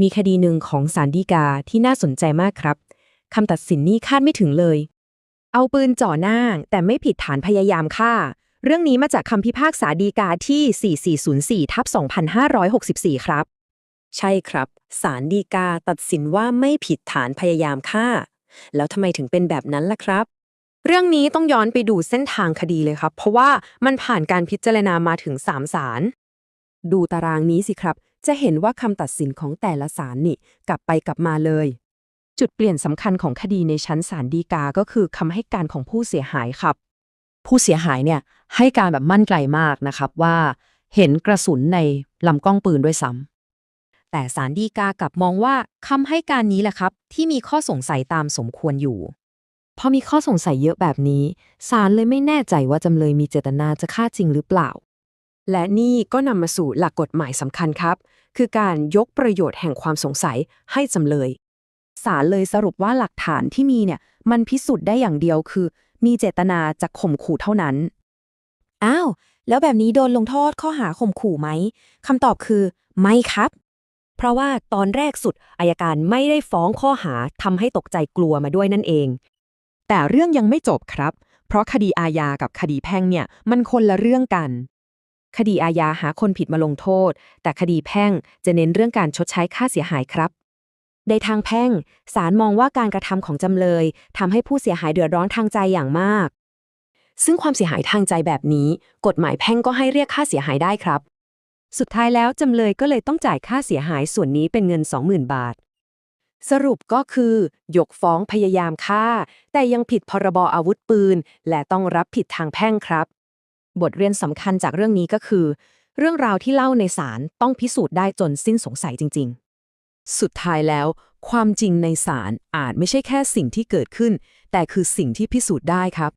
มีคดีหนึ่งของศาลฎีกาที่น่าสนใจมากครับคำตัดสินนี้คาดไม่ถึงเลย เอาปืนจ่อหน้าแต่ไม่ผิดฐานพยายามฆ่า เรื่องนี้มาจากคำพิพากษาฎีกาที่ 4404ทับ2564 ครับ ใช่ครับศาลฎีกาตัดสินว่าไม่ผิดฐานพยายามฆ่า แล้วทำไมถึงเป็นแบบนั้นล่ะครับเรื่องนี้ต้องย้อนไปดูเส้นทางคดีเลยครับ เพราะว่ามันผ่านการพิจารณามาถึง3ศาลดูตารางนี้สิครับ จะเห็นว่าคำตัดสินของแต่ละศาลนี่ กลับไปกลับมาเลย จุดเปลี่ยนสำคัญของคดีในชั้นศาลฎีกาก็คือคำให้การของผู้เสียหายครับ ผู้เสียหายเนี่ยให้การแบบมั่นใจมากนะครับว่า เห็นกระสุนในลำกล้องปืนด้วยซ้ำแต่ศาลฎีกากลับมองว่าคำให้การนี้แหละครับ ที่มีข้อสงสัยตามสมควรอยู่พอมีข้อสงสัยเยอะแบบนี้ศาลเลยไม่แน่ใจว่าจำเลยมีเจตนาจะฆ่าจริงหรือเปล่า และนี่ก็นำมาสู่หลักกฎหมายสำคัญครับ คือการยกประโยชน์แห่งความสงสัยให้จำเลยศาลเลยสรุปว่าหลักฐานที่มีเนี่ย มันพิสูจน์ได้อย่างเดียวคือ มีเจตนาจะข่มขู่เท่านั้น อ้าว แล้วแบบนี้โดนลงโทษข้อหาข่มขู่ไหมคำตอบคือ ไม่ครับ เพราะว่าตอนแรกสุดอายการไม่ได้ฟ้องข้อหาทำให้ตกใจกลัวมาด้วยนั่นเอง แต่เรื่องยังไม่จบครับ เพราะคดีอาญากับคดีแพ่งเนี่ย มันคนละเรื่องกัน คดีอาญาหาคนผิดมาลงโทษ แต่คดีแพ่งจะเน้นเรื่องการชดใช้ค่าเสียหายครับ ในทางแพ่งศาลมองว่าการกระทำของจำเลยทำให้ผู้เสียหายเดือดร้อนทางใจอย่างมาก ซึ่งความเสียหายทางใจแบบนี้ กฎหมายแพ่งก็ให้เรียกค่าเสียหายได้ครับ สุดท้ายแล้วจำเลยก็เลยต้องจ่ายค่าเสียหายส่วนนี้เป็นเงิน 20,000 บาทสรุปก็คือ ยกฟ้องพยายามฆ่า แต่ยังผิดพรบอาวุธปืน และต้องรับผิดทางแพ่งครับ บทเรียนสำคัญจากเรื่องนี้ก็คือ เรื่องราวที่เล่าในศาลต้องพิสูจน์ได้จนสิ้นสงสัยจริง ๆ สุดท้ายแล้ว ความจริงในศาลอาจไม่ใช่แค่สิ่งที่เกิดขึ้น แต่คือสิ่งที่พิสูจน์ได้ครับ